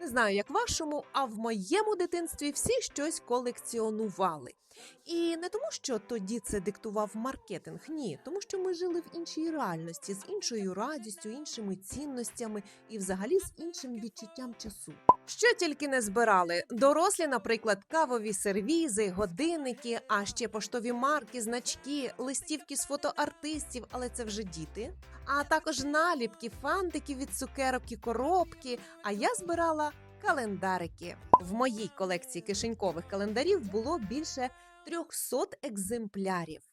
Не знаю, як вашому, а в моєму дитинстві всі щось колекціонували. І не тому, що тоді це диктував маркетинг, ні, тому що ми жили в іншій реальності, з іншою радістю, іншими цінностями і взагалі з іншим відчуттям часу. Що тільки не збирали дорослі, наприклад, кавові сервізи, годинники, а ще поштові марки, значки, листівки з фотоартистів, але це вже діти. А також наліпки, фантики від цукерок і коробки. А я збирала календарики. В моїй колекції кишенькових календарів було більше 300 екземплярів.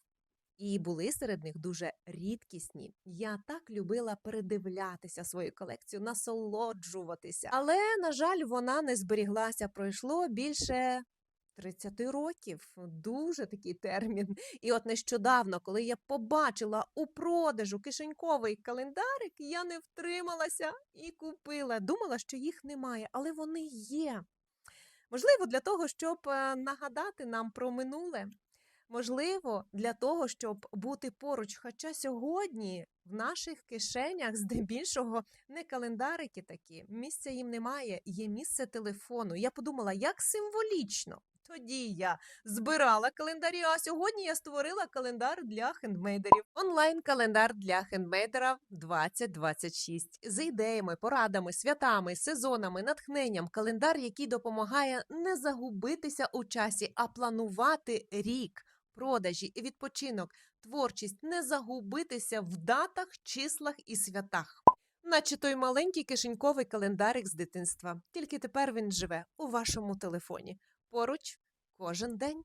І були серед них дуже рідкісні. Я так любила передивлятися свою колекцію, насолоджуватися. Але, на жаль, вона не зберіглася. Пройшло більше 30 років. Дуже такий термін. І от нещодавно, коли я побачила у продажу кишеньковий календарик, я не втрималася і купила. Думала, що їх немає, але вони є. Можливо, для того, щоб е, нагадати нам про минуле. Можливо, для того, щоб бути поруч. Хоча сьогодні в наших кишенях здебільшого не календарики такі, місця їм немає, є місце телефону. Я подумала, як символічно. Тоді я збирала календарі, а сьогодні я створила календар для хендмейдерів. Онлайн-календар для хендмейдера 2026 з ідеями, порадами, святами, сезонами, натхненням. Календар, який допомагає не загубитися у часі, а планувати рік, продажі, і відпочинок, творчість, не загубитися в датах, числах і святах. Наче той маленький кишеньковий календарик з дитинства. Тільки тепер він живе у вашому телефоні. Поруч кожен день.